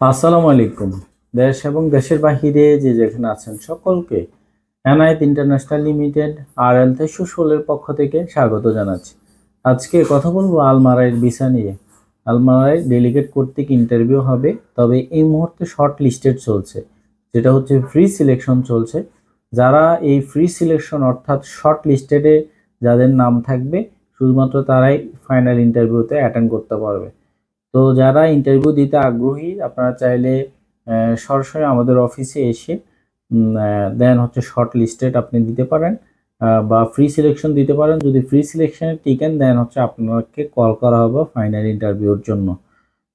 আসসালামু আলাইকুম। দেশ এবং দেশের বাহিরে যে যেখানে আছেন সকলকে এনআইট ইন্টারন্যাশনাল লিমিটেড আর এল ষোলোর পক্ষ থেকে স্বাগত জানাচ্ছি। আজকে কথা বলব আলমারাইয়ের ভিসা নিয়ে। আলমারাই ডেলিগেট কর্তৃক ইন্টারভিউ হবে, তবে এই মুহূর্তে শর্ট লিস্টেড চলছে। যেটা হচ্ছে ফ্রি সিলেকশন চলছে। যারা এই ফ্রি সিলেকশন অর্থাৎ শর্ট লিস্টেডে যাদের নাম থাকবে, শুধুমাত্র তারাই ফাইনাল ইন্টারভিউতে অ্যাটেন্ড করতে পারবে। তো যারা ইন্টারভিউ দিতে আগ্রহী, আপনারা চাইলে সরাসরি আমাদের অফিসে এসে দেন হচ্ছে শর্ট লিস্টেড আপনি দিতে পারেন বা ফ্রি সিলেকশন দিতে পারেন। যদি ফ্রি সিলেকশনে টিকেন দেন হচ্ছে আপনাকে কল করা হবে ফাইনাল ইন্টারভিউর জন্য।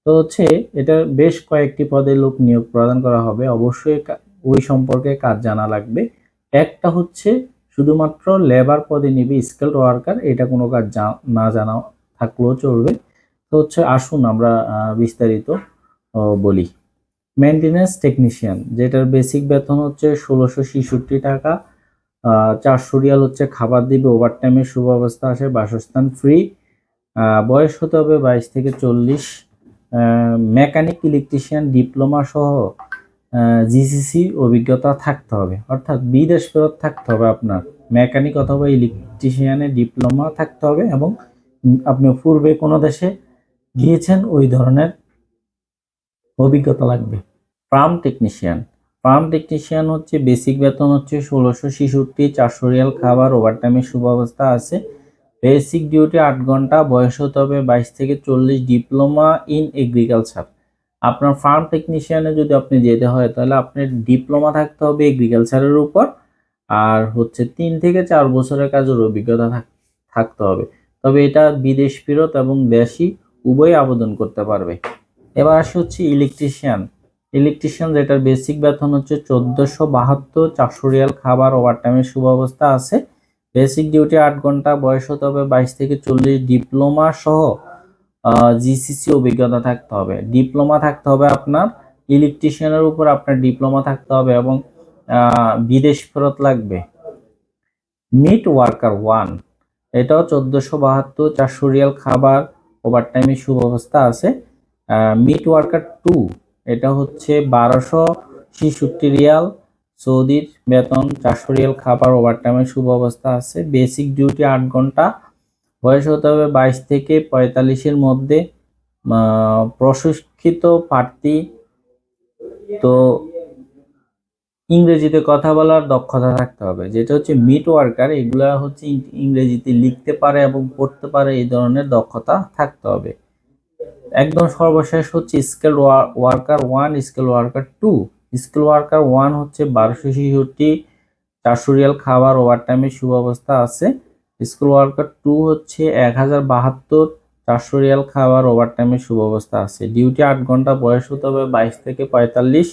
তো হচ্ছে, এটা বেশ কয়েকটি পদে লোক নিয়োগ প্রদান করা হবে। অবশ্যই ওই সম্পর্কে কাজ জানা লাগবে। একটা হচ্ছে, শুধুমাত্র লেবার পদে নিবে স্কিল্ড ওয়ার্কার এটা কোনো কাজ না জানা থাকলেও চলবে। তো হচ্ছে আসুন আমরা বিস্তারিত বলি। মেনটেন্যান্স টেকনিশিয়ান যেটার বেসিক বেতন হচ্ছে ষোলোশো ছেষট্টি টাকা চারশো রিয়াল হচ্ছে খাবার দিবে ওভার টাইমের সুব্যবস্থা আছে, বাসস্থান ফ্রি বয়স হতে হবে বাইশ থেকে চল্লিশ মেকানিক ইলেকট্রিশিয়ান ডিপ্লোমা সহ জিসিসি অভিজ্ঞতা থাকতে হবে। অর্থাৎ বিদেশ ফেরত থাকতে হবে আপনার। মেকানিক অথবা ইলেকট্রিশিয়ানের ডিপ্লোমা থাকতে হবে এবং আপনি পূর্বে কোনো দেশে গিয়েছেন ওই ধরনের অভিজ্ঞতা লাগবে। Farm technician. ফার্ম টেকনিশিয়ান হচ্ছে বেসিক বেতন হচ্ছে ষোলোশো ছেষট্টি, চারশো রিয়াল খাবার, ওভারটাইমের সুব্যবস্থা আছে। বেসিক ডিউটি আট ঘণ্টা, বয়স হতে হবে বাইশ থেকে চল্লিশ, ডিপ্লোমা ইন এগ্রিকালচার। আপনার ফার্ম টেকনিশিয়ানে যদি আপনি যেতে হয়, তাহলে আপনার ডিপ্লোমা থাকতে হবে এগ্রিকালচারের উপর, আর হচ্ছে তিন থেকে চার বছরের কাজের অভিজ্ঞতা থাক- থাকতে হবে। তবে এটা বিদেশ ফেরত এবং দেশি উভয় আবেদন করতে পারবে। এবার আসি হচ্ছে ইলেকট্রিশিয়ান ইলেকট্রিশিয়ান যেটার বেসিক বেতন হচ্ছে চোদ্দোশো বাহাত্তর, চারশো রিয়াল খাবার ওভারটাইমের সুব্যবস্থা আছে। বেসিক ডিউটি আট ঘণ্টা বয়স হতে হবে, বাইশ থেকে চল্লিশ ডিপ্লোমা সহ জিসিসি অভিজ্ঞতা থাকতে হবে। ডিপ্লোমা থাকতে হবে আপনার ইলেকট্রিশিয়ানের উপর আপনার ডিপ্লোমা থাকতে হবে এবং বিদেশ ফেরত লাগবে। মিট ওয়ার্কার ওয়ান এটাও চোদ্দোশো বাহাত্তর, চারশো রিয়াল খাবার ওভারটাইমের সুব্যবস্থা আছে। মিট ওয়ার্কার টু এটা হচ্ছে বারোশো ছেষট্টি রিয়াল সৌদির বেতন, চারশো রিয়াল খাবার ওভারটাইমের সুব্যবস্থা আছে। বেসিক ডিউটি আট ঘণ্টা, বয়স হতে হবে বাইশ থেকে পঁয়তাল্লিশের মধ্যে। প্রশিক্ষিত প্রার্থী, তো ইংরেজিতে কথা বলার দক্ষতা থাকতে হবে। যেটা হচ্ছে মিট ওয়ার্কার এগুলা হচ্ছে ইংরেজিতে লিখতে পারে এবং পড়তে পারে, এই ধরনের দক্ষতা থাকতে হবে। একদম সর্বশেষ হচ্ছে scale worker one scale worker two scale worker one হচ্ছে বারোশো ছেষট্টি, চারশো রিয়াল খাবার ওভারটাইমের সুব্যবস্থা আছে। স্কুল ওয়ার্কার টু হচ্ছে এক হাজার বাহাত্তর, চারশো রিয়াল খাবার ওভারটাইমের সুব্যবস্থা আছে। ডিউটি আট ঘণ্টা বয়স হতে হবে, বাইশ থেকে পঁয়তাল্লিশ।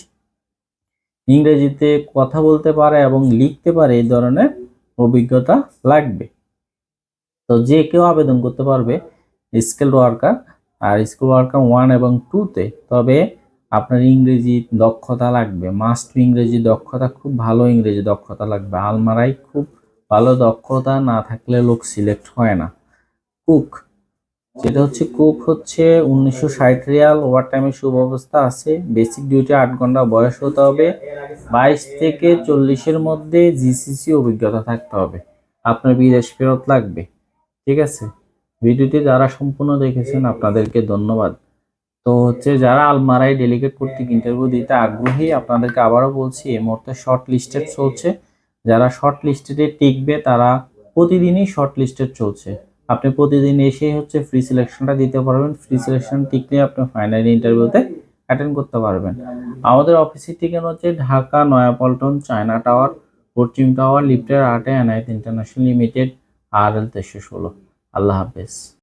ইংরেজিতে কথা বলতে পারে এবং লিখতে পারে এই ধরনের অভিজ্ঞতা লাগবে। তো যে কেউ আবেদন করতে পারবে স্কেল ওয়ার্কার আর স্কুল ওয়ার্কার ওয়ান এবং টুতে তবে আপনার ইংরেজি দক্ষতা লাগবে মাস্ট ইংরেজি দক্ষতা, খুব ভালো ইংরেজি দক্ষতা লাগবে। আলমারাই খুব ভালো দক্ষতা না থাকলে লোক সিলেক্ট হয় না। কুক যেটা হচ্ছে কুক হচ্ছে উনিশশো ষাট রিয়াল ওভার টাইমের সুব্যবস্থা আছে। বেসিক ডিউটি আট ঘণ্টা বয়স হতে হবে। বাইশ থেকে চল্লিশের মধ্যে জিসিসি অভিজ্ঞতা থাকতে হবে। আপনার বিদেশ ফেরত লাগবে। ঠিক আছে? ভিডিওটি যারা সম্পূর্ণ দেখেছেন, আপনাদেরকে ধন্যবাদ। তো হচ্ছে যারা আলমারাই ডেলিগেট কর্তৃক ইন্টারভিউ দিতে আগ্রহী, আপনাদেরকে আবারও বলছি, এই মুহূর্তে শর্ট লিস্টেড চলছে। যারা শর্ট লিস্টেডে টিকবে, তারা প্রতিদিনই শর্ট লিস্টেড চলছে। আপনি প্রতিদিন এসে হচ্ছে ফ্রি সিলেকশনটা দিতে পারবেন। ফ্রি সিলেকশন টিকলে আপনি ফাইনাল ইন্টারভিউতে অ্যাটেন্ড করতে পারবেন। আমাদের অফিসের ঠিকানা হচ্ছে ঢাকা, নয়াপল্টন, চায়না টাওয়ার, পশ্চিম টাওয়ার, লিফটের আটে এনআইট ইন্টারন্যাশনাল লিমিটেড আর এল তেইশশো ষোলো। আল্লাহ হাফেজ।